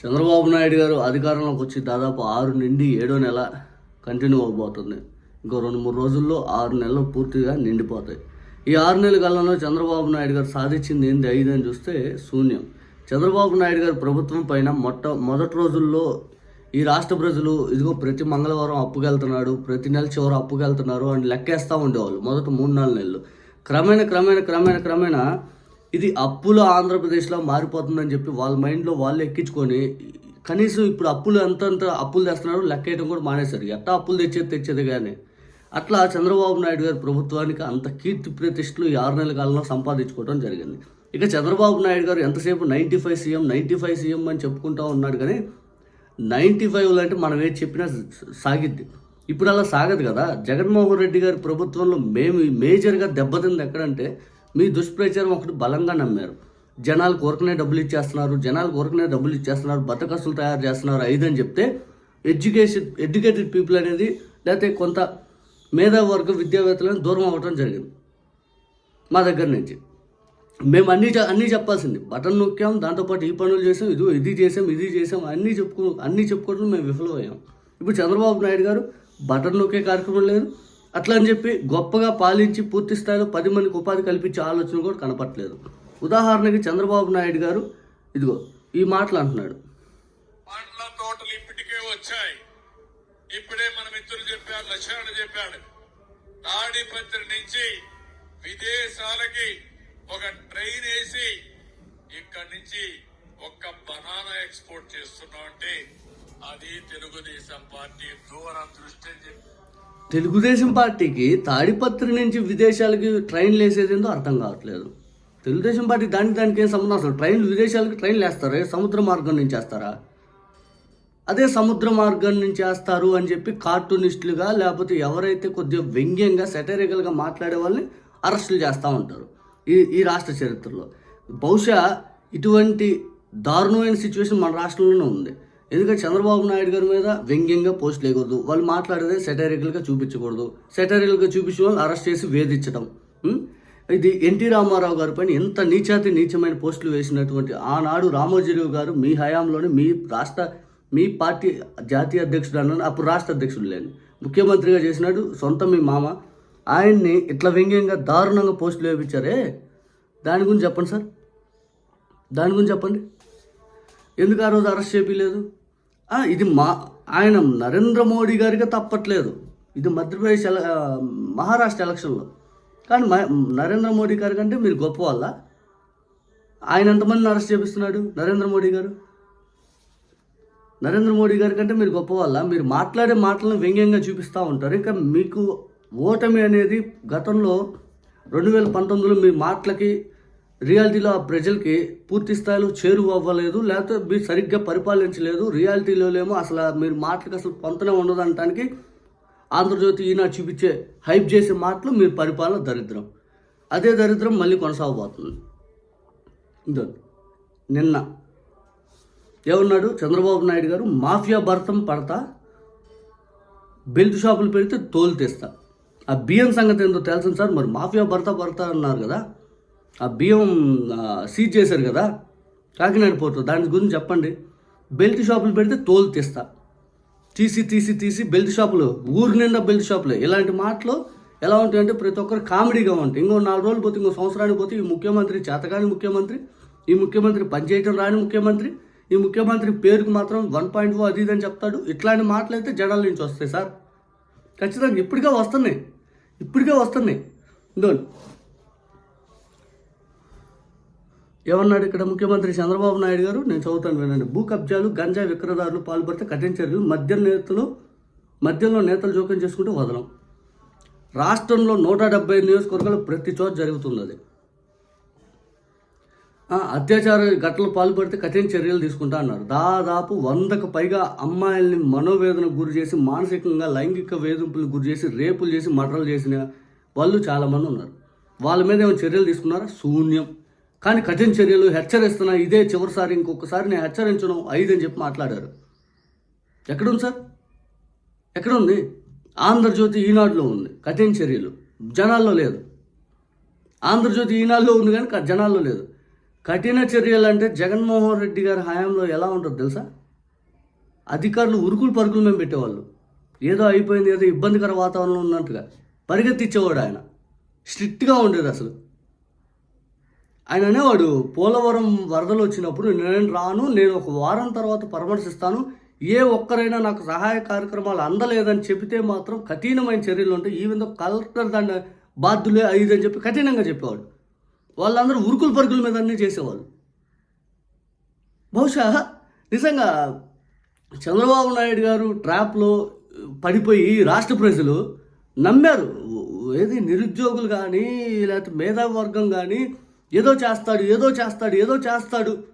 చంద్రబాబు నాయుడు గారు అధికారంలోకి వచ్చి దాదాపు ఆరు నుండి ఏడో నెల కంటిన్యూ అవబోతుంది. ఇంకో రెండు మూడు రోజుల్లో ఆరు నెలలు పూర్తిగా నిండిపోతాయి. ఈ ఆరు నెలల కాలంలో చంద్రబాబు నాయుడు గారు సాధించింది ఏంది ఐదు అని చూస్తే శూన్యం. చంద్రబాబు నాయుడు గారి ప్రభుత్వం పైన మొట్ట మొదటి రోజుల్లో ఈ రాష్ట్ర ప్రజలు ఇదిగో ప్రతి మంగళవారం అప్పుకెళ్తున్నాడు ప్రతి నెల చివరి అప్పుకెళ్తున్నారు అని లెక్కేస్తూ ఉండేవాళ్ళు మొదట మూడు నాలుగు నెలలు. క్రమేణ క్రమేణ క్రమేణ క్రమేణా ఇది అప్పుల ఆంధ్రప్రదేశ్లో మారిపోతుందని చెప్పి వాళ్ళ మైండ్లో వాళ్ళు ఎక్కించుకొని కనీసం ఇప్పుడు అప్పులు ఎంతంత అప్పులు తెస్తున్నారు లెక్క వేయడం కూడా మానేశారు. ఎట్టా అప్పులు తెచ్చేది తెచ్చేది కానీ అట్లా చంద్రబాబు నాయుడు గారి ప్రభుత్వానికి అంత కీర్తి ప్రతిష్టలు ఈ ఆరు నెలల కాలంలో సంపాదించుకోవడం జరిగింది. ఇక చంద్రబాబు నాయుడు గారు ఎంతసేపు ninety five CM ninety five CM అని చెప్పుకుంటూ ఉన్నాడు కానీ నైంటీ ఫైవ్ అంటే మనం ఏది చెప్పినా సాగిద్ది. ఇప్పుడు అలా సాగదు కదా. జగన్మోహన్ రెడ్డి గారి ప్రభుత్వంలో మేము మేజర్గా దెబ్బతింది ఎక్కడంటే మీ దుష్ప్రచారం ఒకటి బలంగా నమ్మారు. జనాలు కోరకనే డబ్బులు ఇచ్చేస్తున్నారు జనాలు కోరకనే డబ్బులు ఇచ్చేస్తున్నారు బతకస్తులు తయారు చేస్తున్నారు ఐదు అని చెప్తే ఎడ్యుకేషన్ ఎడ్యుకేటెడ్ పీపుల్ అనేది లేకపోతే కొంత మేధావర్గ విద్యావేత్తలను దూరం అవ్వటం జరిగింది. మా దగ్గర నుంచి. మేము అన్నీ అన్నీ చెప్పాల్సింది. బటన్ నొక్కాం దాంతోపాటు ఈ పనులు చేసాం ఇది ఇది చేసాం ఇది చేసాం అన్నీ చెప్పుకో అన్నీ చెప్పుకోవడం మేము విఫలమయ్యాం. ఇప్పుడు చంద్రబాబు నాయుడు గారు బటన్ నొక్కే కార్యక్రమం లేదు అట్లా అని చెప్పి గొప్పగా పాలించి పూర్తి స్థాయిలో పది మందికి ఉపాధి కల్పించే ఆలోచన కూడా కనపట్లేదు ఉదాహరణకి చంద్రబాబు నాయుడు గారు ఇదిగో ఈ మాటలు అంటున్నాడు. పండ్ల తోటలు ఇప్పటికే వచ్చాయి. ఇప్పుడే మన మిత్రులు చెప్పాడు లక్ష్మణ చెప్పాడు. తాడిపత్రి నుంచి విదేశాలకి ఒక ట్రైన్ వేసి ఇక్కడి నుంచి ఒక్క బనానా ఎక్స్పోర్ట్ చేస్తున్నాం అంటే అది తెలుగుదేశం పార్టీ దూరదృష్టి అని చెప్పి తెలుగుదేశం పార్టీకి తాడిపత్రి నుంచి విదేశాలకి ట్రైన్లు వేసేదేందో అర్థం కావట్లేదు. తెలుగుదేశం పార్టీ దానికి దానికి ఏం సంబంధం అసలు? ట్రైన్లు విదేశాలకి ట్రైన్లు వేస్తారా సముద్ర మార్గం నుంచి వేస్తారా అదే సముద్ర మార్గం నుంచి వేస్తారు అని చెప్పి కార్టూనిస్టులుగా లేకపోతే ఎవరైతే కొద్దిగా వ్యంగ్యంగా సెటరికల్గా మాట్లాడే వాళ్ళని అరెస్టులు చేస్తూ ఉంటారు ఈ ఈ రాష్ట్ర చరిత్రలో. బహుశా ఇటువంటి దారుణమైన సిచ్యువేషన్ మన రాష్ట్రంలోనే ఉంది. ఎందుకంటే చంద్రబాబు నాయుడు గారి మీద వ్యంగ్యంగా పోస్ట్ వేయకూడదు వాళ్ళు మాట్లాడేది సెటరికల్గా చూపించకూడదు. సెటరికల్గా చూపించిన వాళ్ళు అరెస్ట్ చేసి వేధించడం ఇది ఎన్టీ రామారావు గారి పైన ఎంత నీచాతి నీచమైన పోస్టులు వేసినటువంటి ఆనాడు రామోజీరావు గారు మీ హయాంలోనే మీ రాష్ట్ర మీ పార్టీ జాతీయ అధ్యక్షుడు అన్నాను అప్పుడు రాష్ట్ర అధ్యక్షుడు లేని ముఖ్యమంత్రిగా చేసినాడు సొంత మీ మామ. ఆయన్ని ఇట్లా వ్యంగ్యంగా దారుణంగా పోస్టులు వేయించారే? దాని గురించి చెప్పండి సార్. దాని గురించి చెప్పండి. ఎందుకు ఆ రోజు అరెస్ట్ చేయలేదు ఇది మా ఆయన నరేంద్ర మోడీ గారికి తప్పట్లేదు. ఇది మధ్యప్రదేశ్ ఎల మహారాష్ట్ర ఎలక్షన్లో. కానీ మ- నరేంద్ర మోడీ గారి కంటే మీరు గొప్ప వల్ల ఆయన ఎంతమందిని అరెస్ట్ చేపిస్తున్నాడు నరేంద్ర మోడీ గారు? నరేంద్ర మోడీ గారి కంటే మీరు గొప్ప వల్ల మీరు మాట్లాడే మాటలను వ్యంగ్యంగా చూపిస్తూ ఉంటారు. ఇంకా మీకు ఓటమి అనేది గతంలో రెండు వేల పంతొమ్మిదిలో మీ మాటలకి రియాలిటీలో ఆ ప్రజలకి పూర్తి స్థాయిలో చేరువ అవ్వలేదు లేకపోతే మీరు సరిగ్గా పరిపాలించలేదు. రియాలిటీలోనేమో అసలు మీరు మాటలకు అసలు పొంతనే ఉండదు అనటానికి ఆంధ్రజ్యోతి ఈనాడు చూపించే హైప్ చేసే మాటలు మీరు పరిపాలన దరిద్రం. అదే దరిద్రం మళ్ళీ కొనసాగబోతుంది. ఇదో నిన్న ఏమన్నాడు? చంద్రబాబు నాయుడు గారు మాఫియా భర్తం పడతా బెల్ట్ షాపులు పెడితే తోలు తెస్తా. ఆ బియ్యం సంగతి ఏందో తెలుసు సార్ మరి మాఫియా భర్త భర్త అన్నారు కదా. ఆ బియ్యం సీజ్ చేశారు కదా కాకినాడ పోర్టు దాని గురించి చెప్పండి. బెల్ట్ షాపులు పెడితే తోలు తెస్తా. తీసి తీసి తీసి బెల్ట్ షాపులు ఊరు నిండా బెల్ట్ షాపులు. ఇలాంటి మాటలు ఎలా ఉంటాయంటే ప్రతి ఒక్కరు కామెడీగా ఉంటాయి. ఇంకో నాలుగు రోజులు పోతే ఇంకో సంవత్సరానికి పోతే ఈ ముఖ్యమంత్రి చేతకాని ముఖ్యమంత్రి ఈ ముఖ్యమంత్రి పనిచేయటం రాని ముఖ్యమంత్రి ఈ ముఖ్యమంత్రి పేరుకు మాత్రం వన్ పాయింట్ ఫోర్ అది ఇది అని చెప్తాడు. ఇట్లాంటి మాటలు అయితే జనాల నుంచి వస్తాయి సార్. ఖచ్చితంగా ఇప్పటికే వస్తున్నాయి. ఇప్పటికే వస్తున్నాయి. ఇంకోండి ఏమన్నాడు ఇక్కడ ముఖ్యమంత్రి చంద్రబాబు నాయుడు గారు? నేను చదువుతాను వినండి. భూ కబ్జాలు గంజా విక్రయదారులు పాల్పడితే కఠిన చర్యలు మద్యం నేతలు మద్యంలో నేతలు జోక్యం చేసుకుంటే వదలం. రాష్ట్రంలో నూట డెబ్బై నియోజకవర్గాలు ప్రతి చోట జరుగుతుంది అది. అత్యాచార ఘటనలు పాల్పడితే కఠిన చర్యలు తీసుకుంటా అన్నారు. దాదాపు వందకు పైగా అమ్మాయిల్ని మనోవేదనకు గురి చేసి మానసికంగా లైంగిక వేధింపులు గురి చేసి రేపులు చేసి మర్డర్లు చేసిన వాళ్ళు చాలామంది ఉన్నారు. వాళ్ళ మీద ఏమైనా చర్యలు తీసుకున్నారా? శూన్యం. కానీ కఠిన చర్యలు హెచ్చరిస్తున్నా ఇదే చివరిసారి ఇంకొకసారి నేను హెచ్చరించను ఐదు అని చెప్పి మాట్లాడారు. ఎక్కడుంది సార్? ఎక్కడుంది? ఆంధ్రజ్యోతి ఈనాడులో ఉంది కఠిన చర్యలు. జనాల్లో లేదు. ఆంధ్రజ్యోతి ఈనాడులో ఉంది కానీ జనాల్లో లేదు. కఠిన చర్యలు అంటే జగన్మోహన్ రెడ్డి గారి హయాంలో ఎలా ఉంటుంది తెలుసా? అధికారులు ఉరుకులు పరుగులు మేము పెట్టేవాళ్ళు. ఏదో అయిపోయింది ఏదో ఇబ్బందికర వాతావరణం ఉన్నట్టుగా పరిగెత్తిచ్చేవాడు ఆయన. స్ట్రిక్ట్గా ఉండేది అసలు. ఆయన అనేవాడు పోలవరం వరదలు వచ్చినప్పుడు నేను రాను నేను ఒక వారం తర్వాత పరామర్శిస్తాను ఏ ఒక్కరైనా నాకు సహాయ కార్యక్రమాలు అందలేదని చెబితే మాత్రం కఠినమైన చర్యలు ఉంటాయి ఈ విధంగా కలెక్టర్ దాన్ని బాధ్యులే ఐదు అని చెప్పి కఠినంగా చెప్పేవాడు. వాళ్ళందరూ ఉరుకుల పరుగుల మీద అన్నీ చేసేవాళ్ళు. బహుశా నిజంగా చంద్రబాబు నాయుడు గారు ట్రాప్లో పడిపోయి రాష్ట్ర ప్రజలు నమ్మారు. ఏది నిరుద్యోగులు కానీ లేకపోతే మేధావి వర్గం కానీ ఏదో చేస్తాడు ఏదో చేస్తాడు ఏదో చేస్తాడు.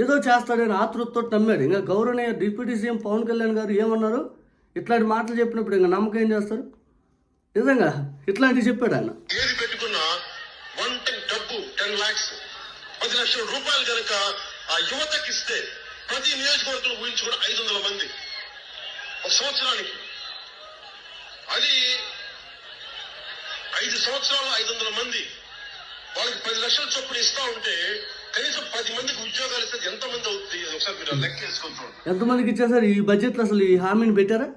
ఏదో చేస్తాడని ఆతృతతో నమ్మాడు. ఇంకా గౌరవనీయ డిప్యూటీ సీఎం పవన్ కళ్యాణ్ గారు ఏమన్నారు? ఇట్లాంటి మాటలు చెప్పినప్పుడు ఇంకా నమ్మకం ఏం చేస్తారు? నిజంగా ఇట్లాంటివి చెప్పాడు ఆయన. ఏది పెట్టుకున్నా వన్ టెన్ డబ్బు టెన్ లాక్స్ పది లక్షల రూపాయలు కనుక ఆ యువతకి ఇస్తే ప్రతి నియోజకవర్గం ఊహించుకుని ఐదు వందల మంది. ఒక సంవత్సరానికి. అది ఐదు సంవత్సరాలు ఐదు వందల మంది. వాళ్ళకి పది లక్షల చొప్పున ఇస్తా ఉంటే కనీసం పది మందికి ఉద్యోగాలు ఇస్తే ఎంత మంది అవుతుంది? ఒకసారి మీరు లెక్క వేసుకుంటాం ఎంతమందికి ఇచ్చేసారు ఈ బడ్జెట్లో అసలు ఈ హామీని పెట్టారా?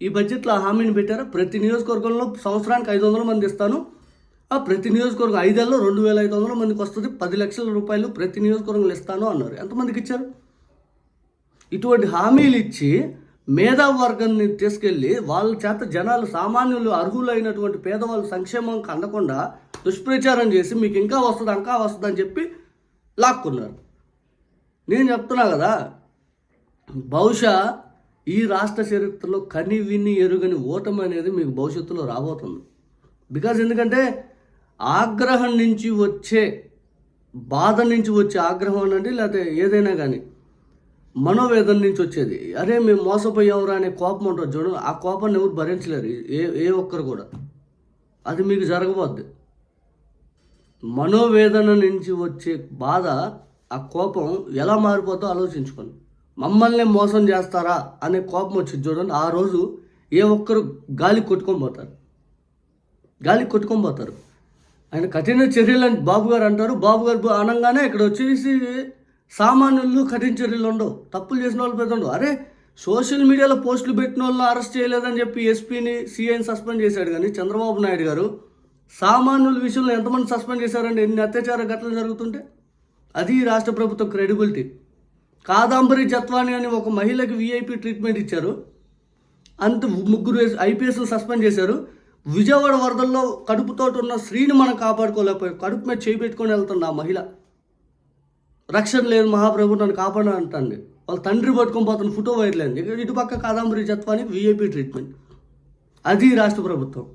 ఈ బడ్జెట్లో ఆ హామీని పెట్టారా? ప్రతి నియోజకవర్గంలో సంవత్సరానికి ఐదు వందల మంది ఇస్తాను. ఆ ప్రతి నియోజకవర్గం ఐదేళ్ళలో రెండు వేల ఐదు వందల మందికి వస్తుంది. పది లక్షల రూపాయలు ప్రతి నియోజకవర్గంలో ఇస్తాను అన్నారు. ఎంతమందికి ఇచ్చారు? ఇటువంటి హామీలు ఇచ్చి మేధావర్గాన్ని తీసుకెళ్ళి వాళ్ళ చేత జనాలు సామాన్యులు అర్హులైనటువంటి పేదవాళ్ళు సంక్షేమం అందకుండా దుష్ప్రచారం చేసి మీకు ఇంకా వస్తుంది ఇంకా వస్తుంది అని చెప్పి లాక్కున్నారు. నేను చెప్తున్నా కదా బహుశా ఈ రాష్ట్ర చరిత్రలో కని విని ఎరుగని ఓటమి అనేది మీకు భవిష్యత్తులో రాబోతుంది. బికాజ్ ఎందుకంటే ఆగ్రహం నుంచి వచ్చే బాధ నుంచి వచ్చే ఆగ్రహం అనండి లేకపోతే ఏదైనా కానీ మనోవేదన నుంచి వచ్చేది. అరే మేము మోసపోయేవరా అనే కోపం ఉంటుంది. చూడండి ఆ కోపాన్ని ఎవరు భరించలేరు ఏ ఏ ఒక్కరు కూడా. అది మీకు జరగబోద్ది. మనోవేదన నుంచి వచ్చే బాధ ఆ కోపం ఎలా మారిపోతుందో ఆలోచించుకోండి. మమ్మల్ని మోసం చేస్తారా అనే కోపం వచ్చింది చూడండి. ఆ రోజు ఏ ఒక్కరు గాలి కొట్టుకొని పోతారు. గాలి కొట్టుకొని పోతారు. ఆయన కఠిన చర్యలు అని బాబు గారు అంటారు. బాబు గారు అనగానే ఇక్కడ వచ్చేసి సామాన్యులు కఠిన చర్యలు ఉండవు. తప్పులు చేసిన వాళ్ళు పెద్ద ఉండవు. అరే సోషల్ మీడియాలో పోస్టులు పెట్టిన వాళ్ళని అరెస్ట్ చేయలేదని చెప్పి ఎస్పీని సీఐని సస్పెండ్ చేశాడు కానీ చంద్రబాబు నాయుడు గారు సామాన్యుల విషయంలో ఎంతమంది సస్పెండ్ చేశారండి? ఎన్ని అత్యాచార ఘటనలు జరుగుతుంటే? అది రాష్ట్ర ప్రభుత్వం క్రెడిబిలిటీ. కాదాంబరి జత్వాని అని ఒక మహిళకి విఐపి ట్రీట్మెంట్ ఇచ్చారు. అంత ముగ్గురు ఐపీఎస్ సస్పెండ్ చేశారు. విజయవాడ వరదల్లో కడుపుతో ఉన్న స్త్రీని మనం కాపాడుకోలేకపోయాం. కడుపు మీద చేయి పెట్టుకొని వెళ్తుంది ఆ మహిళ. రక్షణ లేదు మహాప్రభు నన్ను కాపాడు అంటుంది వాళ్ళ తండ్రి పట్టుకొని పోతున్న ఫోటో వైర్లేదు ఇటు పక్క కాదాంబరి జత్వానికి విఐపి ట్రీట్మెంట్. అది రాష్ట్ర ప్రభుత్వం.